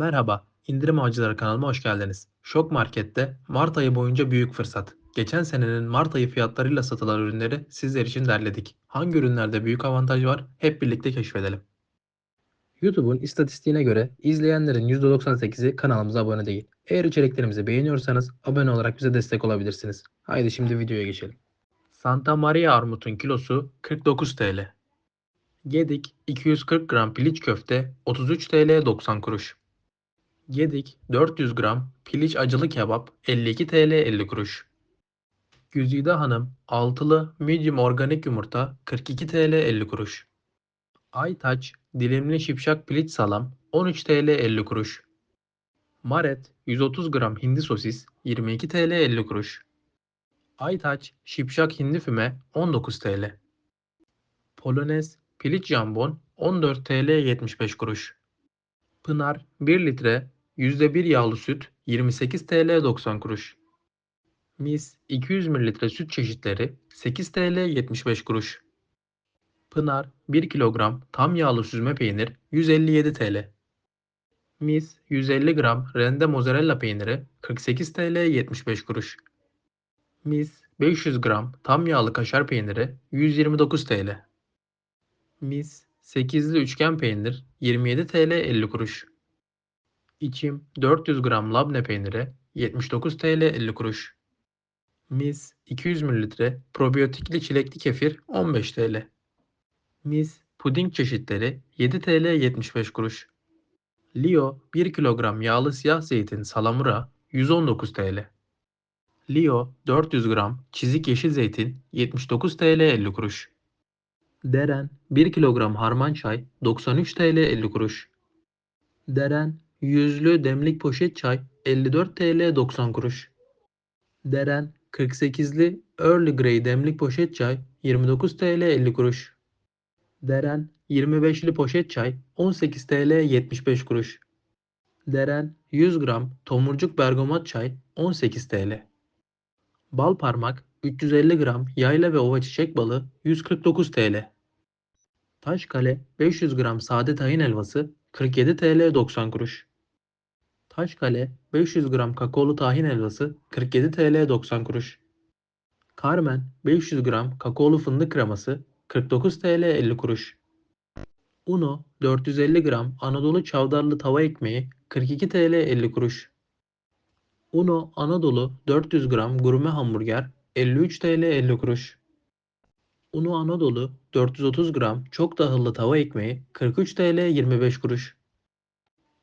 Merhaba, İndirim Avcıları kanalıma hoş geldiniz. Şok Market'te Mart ayı boyunca büyük fırsat. Geçen senenin Mart ayı fiyatlarıyla satılan ürünleri sizler için derledik. Hangi ürünlerde büyük avantaj var? Hep birlikte keşfedelim. YouTube'un istatistiğine göre izleyenlerin %98'i kanalımıza abone değil. Eğer içeriklerimizi beğeniyorsanız abone olarak bize destek olabilirsiniz. Haydi şimdi videoya geçelim. Santa Maria armutun kilosu 49 TL. Gedik 240 gram piliç köfte 33 TL 90 kuruş. Gedik 400 gram piliç acılı kebap 52 TL 50 kuruş. Güzide Hanım altılı medium organik yumurta 42 TL 50 kuruş. Aytaç dilimli şipşak piliç salam 13 TL 50 kuruş. Maret 130 gram hindi sosis 22 TL 50 kuruş. Aytaç şipşak hindi füme 19 TL. Polonez piliç jambon 14 TL 75 kuruş. Pınar 1 litre %1 yağlı süt 28 TL 90 kuruş. Mis 200 ml süt çeşitleri 8 TL 75 kuruş. Pınar 1 kilogram tam yağlı süzme peynir 157 TL. Mis 150 gram rende mozzarella peyniri 48 TL 75 kuruş. Mis 500 gram tam yağlı kaşar peyniri 129 TL. Mis 8'li üçgen peynir 27 TL 50 kuruş. İçim 400 gram labne peyniri 79 TL 50 kuruş. Mis 200 ml probiyotikli çilekli kefir 15 TL. Mis puding çeşitleri 7 TL 75 kuruş. Lio 1 kilogram yağlı siyah zeytin salamura 119 TL. Lio 400 gram çizik yeşil zeytin 79 TL 50 kuruş. Deren 1 kilogram harman çay 93 TL 50 kuruş. Deren yüzlü demlik poşet çay 54 TL 90 kuruş. Deren 48'li Early Grey demlik poşet çay 29 TL 50 kuruş. Deren 25'li poşet çay 18 TL 75 kuruş. Deren 100 gram tomurcuk bergamot çay 18 TL. Bal parmak 350 gram yayla ve ova çiçek balı 149 TL. Taşkale 500 gram sade tahin helvası 47 TL 90 kuruş. Taşkale 500 gram kakaolu tahin helvası 47 TL 90 kuruş. Carmen 500 gram kakaolu fındık kreması 49 TL 50 kuruş. Uno 450 gram Anadolu çavdarlı tava ekmeği 42 TL 50 kuruş. Uno Anadolu 400 gram gurme hamburger 53 TL 50 kuruş. Unu Anadolu 430 gram çok tahıllı tava ekmeği 43 TL 25 kuruş.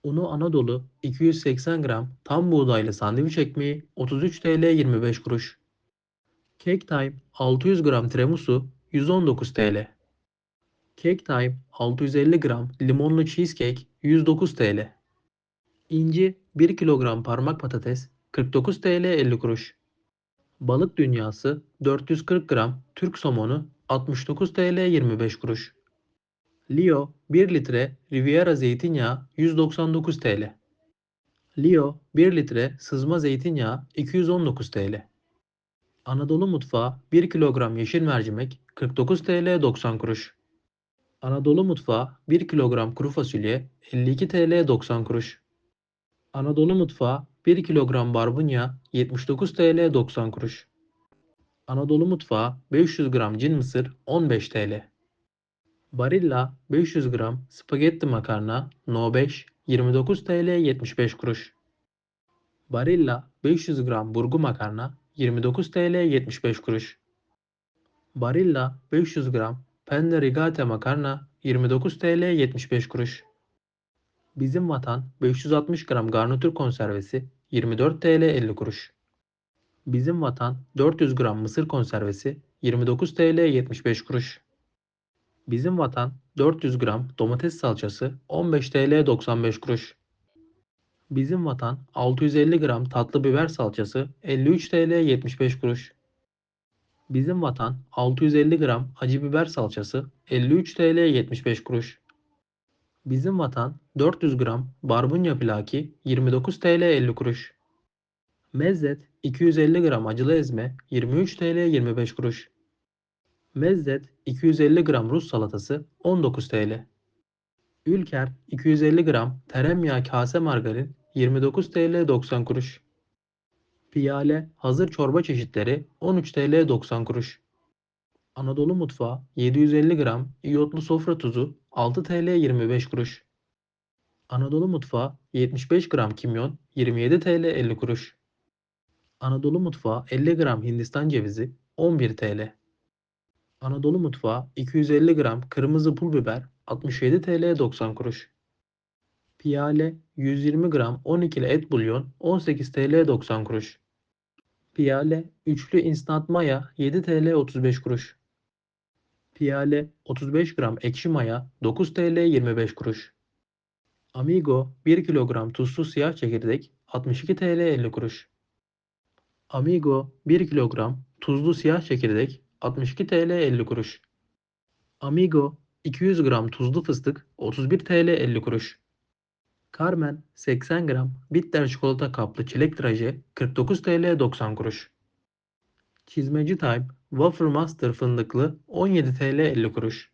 Unu Anadolu 280 gram tam buğdaylı sandviç ekmeği 33 TL 25 kuruş. Cake Time 600 gram tiramisu 119 TL. Cake Time 650 gram limonlu cheesecake 109 TL. İnci 1 kilogram parmak patates 49 TL 50 kuruş. Balık Dünyası 440 gram Türk somonu 69 TL 25 kuruş. Leo 1 litre Riviera zeytinyağı 199 TL. Leo 1 litre sızma zeytinyağı 219 TL. Anadolu Mutfağı 1 kilogram yeşil mercimek 49 TL 90 kuruş. Anadolu Mutfağı 1 kilogram kuru fasulye 52 TL 90 kuruş. Anadolu Mutfağı 1 kilogram barbunya 79 TL 90 kuruş. Anadolu Mutfağı 500 gram cin mısır 15 TL. Barilla 500 gram spagetti makarna No 5 29 TL 75 kuruş. Barilla 500 gram burgu makarna 29 TL 75 kuruş. Barilla 500 gram penne rigate makarna 29 TL 75 kuruş. Bizim Vatan 560 gram garnitür konservesi 24 TL 50 kuruş. Bizim Vatan 400 gram mısır konservesi 29 TL 75 kuruş. Bizim Vatan 400 gram domates salçası 15 TL 95 kuruş. Bizim Vatan 650 gram tatlı biber salçası 53 TL 75 kuruş. Bizim Vatan 650 gram acı biber salçası 53 TL 75 kuruş. Bizim Vatan 400 gram barbunya plaki 29 TL 50 kuruş. Mezzet 250 gram acılı ezme 23 TL 25 kuruş. Mezzet 250 gram Rus salatası 19 TL. Ülker 250 gram tereyağı kase margarin 29 TL 90 kuruş. Piyale hazır çorba çeşitleri 13 TL 90 kuruş. Anadolu Mutfağı 750 gram iyotlu sofra tuzu 6 TL 25 kuruş. Anadolu Mutfağı 75 gram kimyon 27 TL 50 kuruş. Anadolu Mutfağı 50 gram Hindistan cevizi 11 TL. Anadolu Mutfağı 250 gram kırmızı pul biber 67 TL 90 kuruş. Piyale 120 gram 12'li et bulyon 18 TL 90 kuruş. Piyale üçlü instant maya 7 TL 35 kuruş. Piyale 35 gram ekşi maya 9 TL 25 kuruş. Amigo 1 kilogram tuzsuz siyah çekirdek 62 TL 50 kuruş. Amigo 1 kilogram tuzlu siyah çekirdek 62 TL 50 kuruş. Amigo 200 gram tuzlu fıstık 31 TL 50 kuruş. Carmen 80 gram bitter çikolata kaplı çilek traje 49 TL 90 kuruş. Çizmeci Time Wafer Master fındıklı 17 TL 50 kuruş.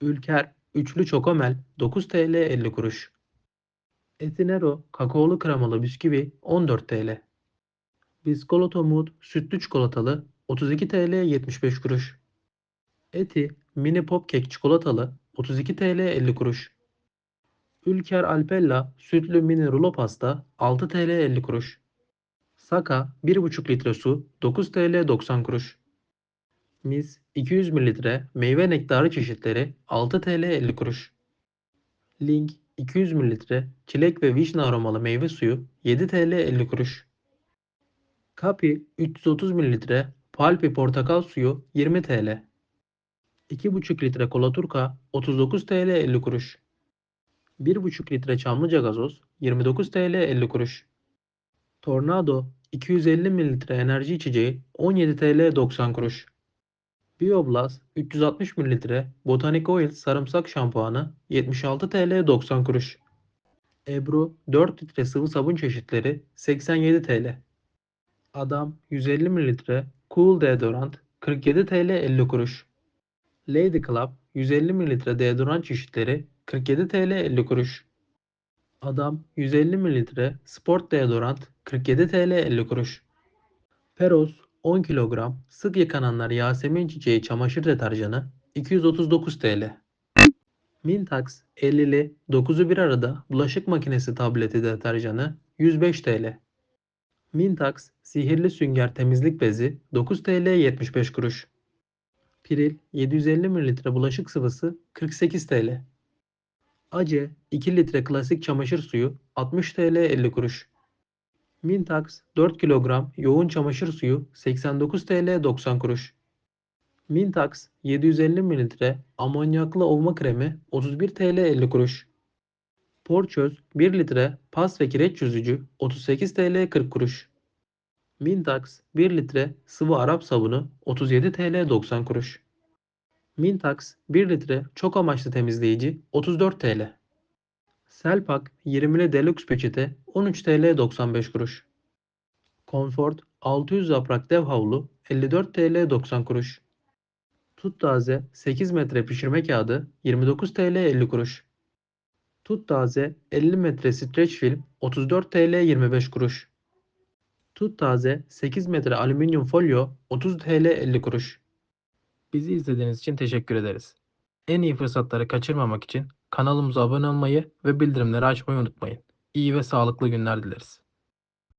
Ülker Üçlü Çokomel 9 TL 50 kuruş. Etinero kakaolu kremalı bisküvi 14 TL. Biskoloto Mood sütlü çikolatalı 32 TL 75 kuruş. Eti mini pop kek çikolatalı 32 TL 50 kuruş. Ülker Alpella sütlü mini rulo pasta 6 TL 50 kuruş. Saka 1,5 litre su 9 TL 90 kuruş. Mis 200 mililitre meyve nektarı çeşitleri 6 TL 50 kuruş. Link 200 mililitre çilek ve vişne aromalı meyve suyu 7 TL 50 kuruş. Kapi 330 mililitre Palpi portakal suyu 20 TL. 2,5 litre kola turka 39 TL 50 kuruş. 1,5 litre Çamlıca gazoz 29 TL 50 kuruş. Tornado 250 mililitre enerji içeceği 17 TL 90 kuruş. Bioblast 360 mililitre Botanic Oil sarımsak şampuanı 76 TL 90 kuruş. Ebru 4 litre sıvı sabun çeşitleri 87 TL. Adam 150 mililitre Cool deodorant 47 TL 50 kuruş. Lady Club 150 mililitre deodorant çeşitleri 47 TL 50 kuruş. Adam 150 mililitre sport deodorant 47 TL 50 kuruş. Peros 10 kilogram sık yıkananlar Yasemin çiçeği çamaşır deterjanı 239 TL. Mintax 50'li 9'u bir arada bulaşık makinesi tableti deterjanı 105 TL. Mintax sihirli sünger temizlik bezi 9 TL 75 kuruş. Piril 750 mililitre bulaşık sıvısı 48 TL. Ace 2 litre klasik çamaşır suyu 60 TL 50 kuruş. Mintax 4 kilogram yoğun çamaşır suyu 89 TL 90 kuruş. Mintax 750 mililitre amonyaklı ovma kremi 31 TL 50 kuruş. Porçöz 1 litre pas ve kireç çözücü 38 TL 40 kuruş. Mintax 1 litre sıvı Arap sabunu 37 TL 90 kuruş. Mintax 1 litre çok amaçlı temizleyici 34 TL. Selpak 20'li Deluxe peçete 13 TL 95 kuruş. Comfort 600 yaprak dev havlu 54 TL 90 kuruş. Tut taze 8 metre pişirme kağıdı 29 TL 50 kuruş. Tut taze 50 metre streç film 34 TL 25 kuruş. Tut taze 8 metre alüminyum folyo 30 TL 50 kuruş. Bizi izlediğiniz için teşekkür ederiz. En iyi fırsatları kaçırmamak için kanalımıza abone olmayı ve bildirimleri açmayı unutmayın. İyi ve sağlıklı günler dileriz.